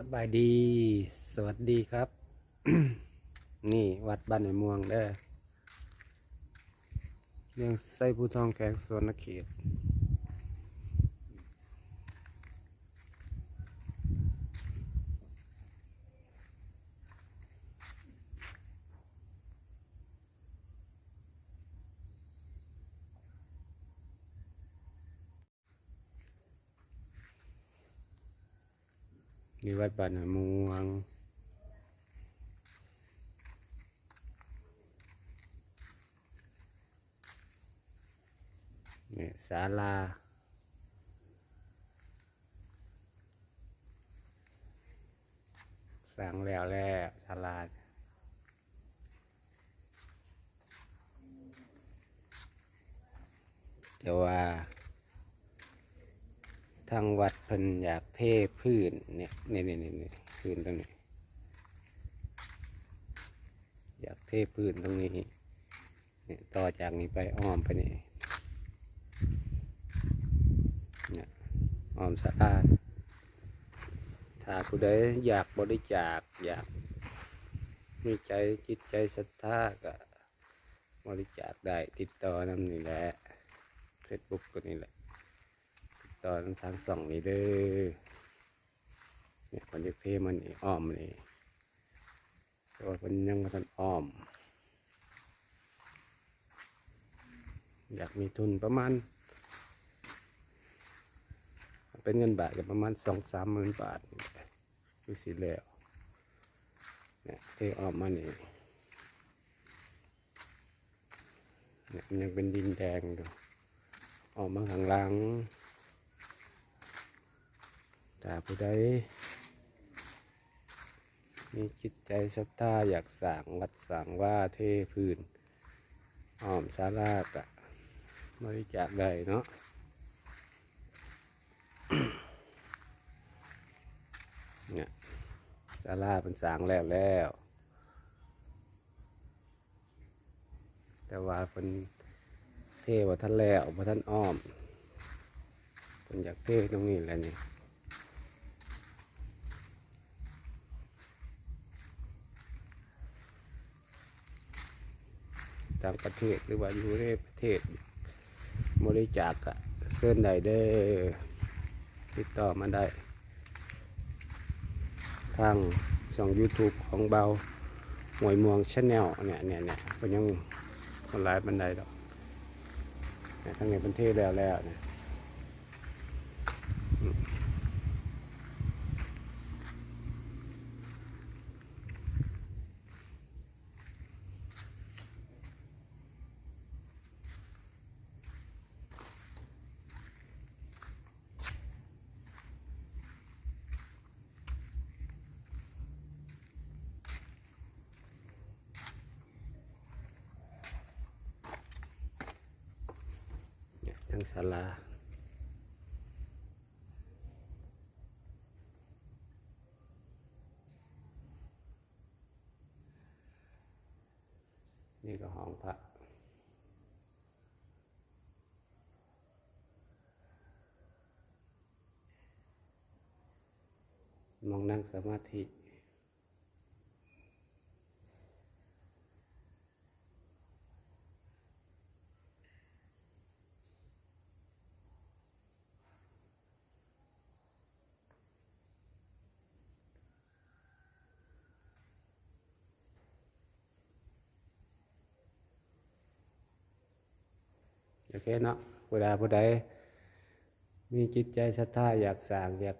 สบายดี สวัสดีครับ นี่วัดบ้านในเมืองเด้อเรื่องไส้ผู้ทองแขกสวนเขต นี่วัดบ้านในเมืองนี่ยศาลาสร้างแล้วแล้วศาลาแต่ว่า ทางวัดเพิ่นอยากเทพื้นเนี่ยนี่นี่นี่นี่พื้นตรงนี้ อยากเทพื้นตรงนี้เนี่ยต่อจากนี้ไปอ้อมไปนี่เนี่ยออมสะอาด ถ้าผู้ใดอยากบริจาคอยากมีใจจิตใจศรัทธาก็บริจาคได้ติดต่อนำนี่แหละเฟซบุ๊กก็นี่แหละ ตอนทางส่องนี่เด้อเนี่ยคนจะเทมันนี่อ้อมนี่แต่ว่ามันยังมาทันอ้อม อยากมีทุนประมาณ เป็นเงินบาทก็ประมาณสองสามหมื่นบาทคือสิแล้วเนี่ยเทออกมานี่เนี่ยยังเป็นดินแดงอยู่ออกมาข้างหลัง ถ้าผู้ใดมีจิตใจศรัทธาอยากสั่งวัดสั่งว่าเทพื้นอ้อมศาลากะบริจาคได้เนาะเนี่ยศาลาเป็นสางแล้วแล้ว แต่ว่าเป็นเทว่าท่านแล้วว่าท่านอ้อมเป็นอยากเทตรงนี้แหละนี่ ต่างประเทศหรือว่าอยู่ในประเทศบริจาคอะเส้นใดได้ติดต่อมาได้ ทางช่อง YouTube ของเบาหวยมวงชาแนลเนี่ยเนี่ยเนี่ยก็ยังคนร้ายบันไดดอกทั้งในประเทศแล้วแล้วเนี่ย ทั้งศาลานี่ก็ห้องพระมองนั่งสมาธิ อเคเนาะเวลาผู้ใดมีจิตใจศรัทธาอยากสร้างอยาก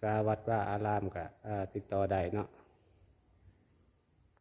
สาวัดว่าอารามก็อ่าติดต่อได้เนาะ